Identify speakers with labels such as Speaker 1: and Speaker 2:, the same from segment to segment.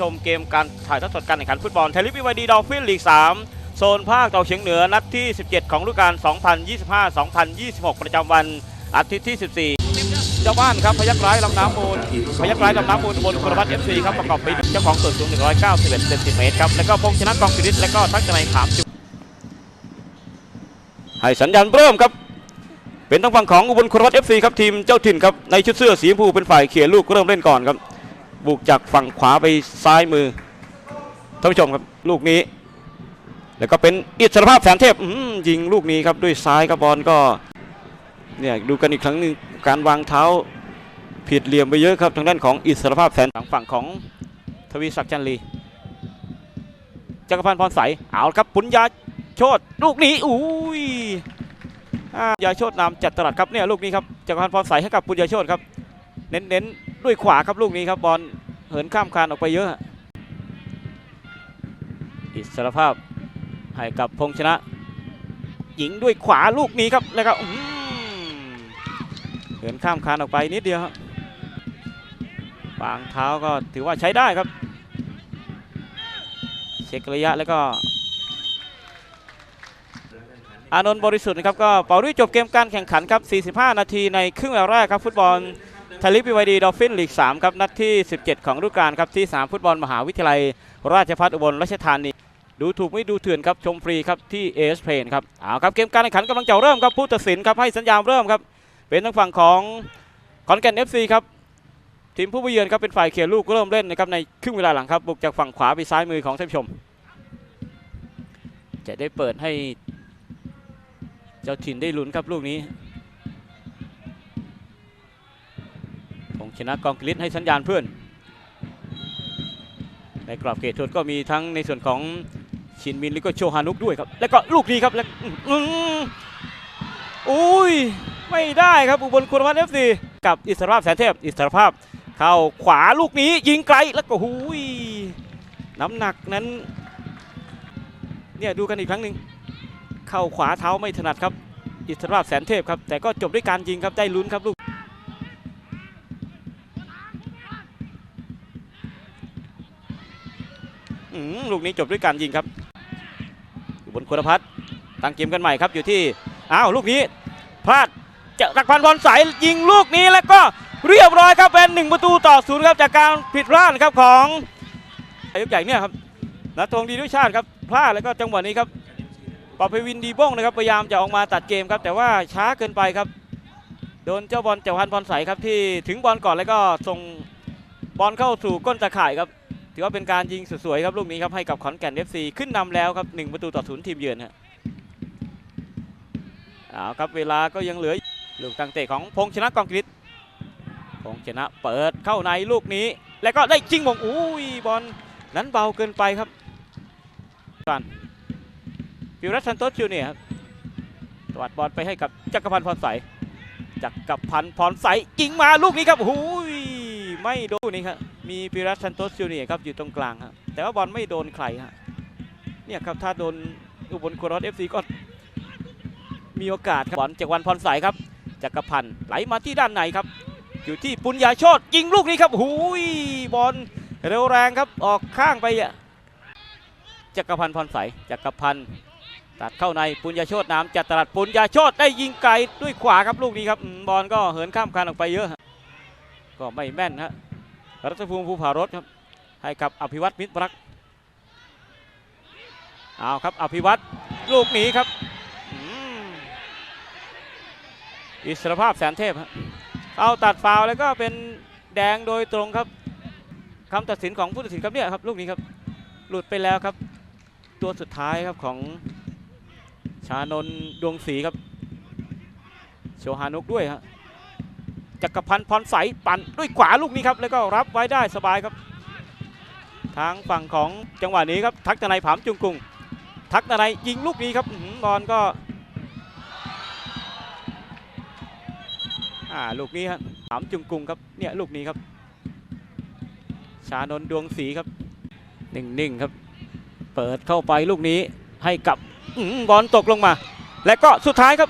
Speaker 1: ชมเกมการถ่ายทอดสดการแข่งขันฟุตบอลไทยลีกวีวดีดอลฟินลีก 3 โซนภาคตะวันเฉียงเหนือนัดที่ 17 ของฤดูกาล 2025-2026 ประจำวันอาทิตย์ที่ 14 เจ้าบ้านครับพยักร้ายลำน้ำมูลพยักร้ายลำน้ำมูลบนคุรพัฒน์เอฟซีครับประกอบไปด้วยเจ้าของส่วนสูง 191 เซนติเมตรครับแล้วก็พงษ์ชนะกองพิริตและก็ทักษะในขามจุให้สัญญาณเริ่มครับ เป็นทางฝั่งของอุบลคุรพัฒน์เอฟซีครับทีมเจ้าถิ่นครับในชุดเสื้อสีชมพูเป็นฝ่ายเขี่ยลูกเริ่มเล่นก่อนครับ บุกจากฝั่งขวาไปซ้ายมือท่านผู้ชมครับลูกนี้ แล้วก็เป็นอิสรภาพแสนเทพยิงลูกนี้ครับด้วยซ้ายครับบอลก็เนี่ยดูกันอีกครั้งหนึ่งการวางเท้าผิดเหลี่ยมไปเยอะครับทางด้านของอิสรภาพแสนทางฝั่งของทวีศักดิ์จันทรีจักรพันธ์พรใสเอาครับปุญญาโชตลูกนี้อุ้ยอ่ายาโชตนำจัดตลาดครับเนี่ยลูกนี้ครับจักรพันธ์พรใสให้กับปุญญาโชตครับ เน้นๆ ด้วยขวาครับลูกนี้ครับบอลเหินข้ามคานออกไปเยอะ อิสรภาพให้กับพงชนะ หญิงด้วยขวาลูกนี้ครับแล้วก็เหินข้ามคานออกไปนิดเดียวครับางเท้าก็ถือว่าใช้ได้ครับเช็คระยะแล้วก็อานนท์บริสุทธิ์นะครับก็เป่าด้วยจบเกมการแข่งขันครับ 45 นาทีในครึ่งแรกครับฟุตบอล ทลีกพีวดีดอลฟินลีก 3 ครับ นัดที่ 17 ของฤดูกาลครับ ที่ 3 ฟุตบอลมหาวิทยาลัย ราชภัฏอุบลราชธานี ดูถูกไม่ดูเถื่อนครับ ชมฟรีครับ ที่เอสเพนครับเอาครับ เกมการแข่งขันกำลังจะเริ่มครับ ผู้ตัดสินครับให้สัญญาณเริ่มครับ เป็นทางฝั่งของขอนแก่นเอฟซีครับทีมผู้ไปเยือนครับเป็นฝ่ายเขียนลูกเริ่มเล่นนะครับในครึ่งเวลาหลังครับบุกจากฝั่งขวาไปซ้ายมือของท่านผู้ชม จะได้เปิดให้เจ้าถิ่นได้ลุ้นครับลูกนี้ ชนะกองกลิศให้สัญญาณเพื่อน ในกรอบเขตโทษก็มีทั้งในส่วนของชินมินแล้วก็โชฮานุกด้วยครับ แล้วก็ลูกนี้ครับแล้วอุ้ยไม่ได้ครับอุบลคุณวัฒน์เอฟซีกับอิสรภาพแสนเทพอิสรภาพเข้าขวาลูกนี้ยิงไกลแล้วก็หุยน้ำหนักนั้นเนี่ยดูกันอีกครั้งหนึ่งเข้าขวาเท้าไม่ถนัดครับ อิสรภาพแสนเทพครับแต่ก็จบด้วยการยิงครับได้ลุ้นครับลูก อืม ลูกนี้จบด้วยการยิงครับอยู่บนคุณพัฒน์ตั้งเกมกันใหม่ครับอยู่ที่อ้าวลูกนี้พลาดจะรักพันธ์พรใสายยิงลูกนี้แล้วก็เรียบร้อยครับเป็นหนึ่งประตูต่อศูนย์ครับจากการผิดพลาดครับของอายุใหญ่เนี่ยครับนัทธงดีด้วยชาติครับพลาดแล้วก็จังหวะนี้ครับปอเพวินดีบ้งนะครับพยายามจะออกมาตัดเกมครับแต่ว่าช้าเกินไปครับโดนเจ้าบอลเจ้าพันธ์พรใสายครับที่ถึงบอลก่อนแล้วก็ส่งบอลเข้าสู่ก้นตะข่ายครับ ถือว่าเป็นการยิงสวยๆครับลูกนี้ครับให้กับขอนแก่น FC ขึ้นนำแล้วครับ1ประตูต่อศูนย์ทีมเยือนฮะเอาครับเวลาก็ยังเหลือลูกตั้งเตะของพงษ์ชนะกองกฤษพงษ์ชนะเปิดเข้าในลูกนี้ แล้วก็ได้จิงมงอุ้ยบอลนั้นเบาเกินไปครับกันฟิวรัสซันโตสจูเนี่ยครับตวัดบอลไปให้กับจักรพันธ์พรใสจักรพันธ์พรใสยิงมาลูกนี้ครับหุยไม่โดนนี้ครับ มีปิรัสซันโตสจูเนียครับอยู่ตรงกลางครับแต่ว่าบอลไม่โดนใครฮะเนี่ยครับถ้าโดนอุบลโครอสเอฟซีก็มีโอกาสครับบอลจากวันพรใสครับจักรพันธ์ไหลมาที่ด้านในครับ อยู่ที่ปุญญาโชตยิงลูกนี้ครับหูยบอลเร็วแรงครับออกข้างไปอะจักรพันธ์พรใสจักรพันธ์ตัดเข้าในปุญญาโชตน้ำจัดตลาดปุญญาโชตได้ยิงไกลด้วยขวาครับลูกนี้ครับบอลก็เหินข้ามคานออกไปเยอะฮะก็ไม่แม่นฮะ รัชภูมิภูผารถครับให้กับอภิวัตมิตรรักเอาครับอภิวัตลูกหนีครับอิสรภาพแสนเทพฮะเอาตัดฟาวแล้วก็เป็นแดงโดยตรงครับคำตัดสินของผู้ตัดสินครับเนี่ยครับลูกนี้ครับหลุดไปแล้วครับ ตัวสุดท้ายครับของชานนดวงศรีครับโชฮานุกด้วยฮะ จักรพันธ์พรใสปั่นด้วยขวาลูกนี้ครับแล้วก็รับไว้ได้สบายครับ ทางฝั่งของจังหวะนี้ครับทักตะไนผามจุงกุงทักตะไนยิงลูกนี้ครับบอลก็อ่าลูกนี้ครับผามจุงกุงครับเนี่ยลูกนี้ครับชานนดวงศรีครับนิ่งๆครับ เปิดเข้าไปลูกนี้ให้กับอบอลตกลงมา และก็สุดท้ายครับ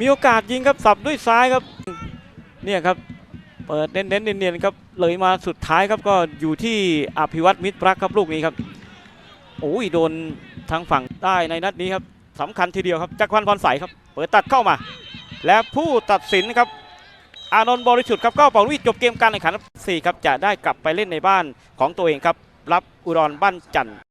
Speaker 1: มีโอกาสยิงครับสับด้วยซ้ายครับเนี่ยครับเปิดเน้นๆเนียนๆครับเลยมาสุดท้ายครับก็อยู่ที่อภิวัตมิตรรักครับลูกนี้ครับโอ้ยโดนทางฝั่งได้ในนัดนี้ครับสำคัญทีเดียวครับจักรพันธ์พรใสครับเปิดตัดเข้ามา และผู้ตัดสินครับอานนท์บริสุทธิ์ครับก็เป่าลูกหวีดจบเกมการแข่งขันสี่ครับจะได้กลับไปเล่นในบ้านของตัวเองครับรับอุดรบ้านจันทร์